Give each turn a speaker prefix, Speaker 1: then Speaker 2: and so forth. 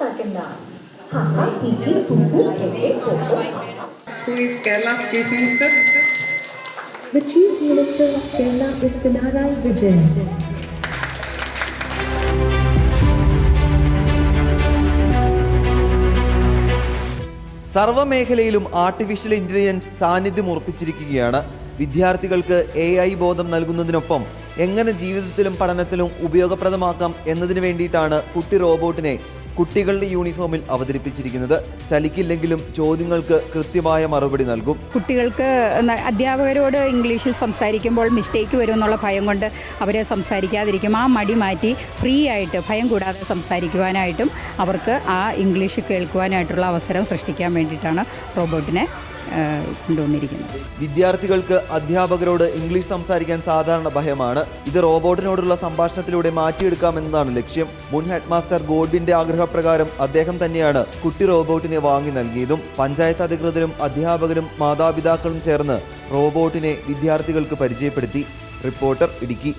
Speaker 1: പാസ്സാക്കണ്ട ഹഹ Piki Puku ഹെഹെ Koko.
Speaker 2: Who is Kerala's Chief Minister?
Speaker 3: The Chief Minister of Kerala is Pinarayi Vijayan.
Speaker 4: സർവമേഖലയിലും artificial intelligence സാന്നിധ്യം ഉറപ്പിച്ചിരിക്കുകയാണ് വിദ്യാർത്ഥികൾക്ക് എ ഐ ബോധം നൽകുന്നതിനൊപ്പം എങ്ങനെ ജീവിതത്തിലും പഠനത്തിലും ഉപയോഗപ്രദമാക്കാം എന്നതിന് വേണ്ടിയിട്ടാണ് കുട്ടി റോബോട്ടിനെ കുട്ടികളുടെ യൂണിഫോമിൽ അവതരിപ്പിച്ചിരിക്കുന്നത് ചലിക്കില്ലെങ്കിലും ചോദ്യങ്ങൾക്ക് കൃത്യമായ മറുപടി നൽകും.
Speaker 5: കുട്ടികൾക്ക് അധ്യാപകരോട് ഇംഗ്ലീഷിൽ സംസാരിക്കുമ്പോൾ മിസ്റ്റേക്ക് വരും എന്നുള്ള ഭയം കൊണ്ട് അവരെ സംസാരിക്കാതിരിക്കും. ആ മടി മാറ്റി ഫ്രീ ആയിട്ട് ഭയം കൂടാതെ സംസാരിക്കുവാനായിട്ടും അവർക്ക് ആ ഇംഗ്ലീഷ് കേൾക്കുവാനായിട്ടുള്ള അവസരം സൃഷ്ടിക്കാൻ വേണ്ടിയിട്ടാണ് റോബോട്ടിനെ കൊണ്ടുവന്നിരിക്കുന്നത്.
Speaker 4: വിദ്യാർത്ഥികൾക്ക് അധ്യാപകരോട് ഇംഗ്ലീഷ് സംസാരിക്കാൻ സാധാരണ ഭയമാണ്. ഇത് റോബോട്ടിനോടുള്ള സംഭാഷണത്തിലൂടെ മാറ്റിയെടുക്കാമെന്നതാണ് ലക്ഷ്യം. മുൻ ഹെഡ് മാസ്റ്റർ ഗോഡ്വിന്റെ ആഗ്രഹപ്രകാരം അദ്ദേഹം തന്നെയാണ് കുട്ടി റോബോട്ടിനെ വാങ്ങി നൽകിയതും പഞ്ചായത്ത് അധികൃതരും അധ്യാപകരും മാതാപിതാക്കളും ചേർന്ന് റോബോട്ടിനെ വിദ്യാർത്ഥികൾക്ക് പരിചയപ്പെടുത്തി. റിപ്പോർട്ടർ ഇടുക്കി.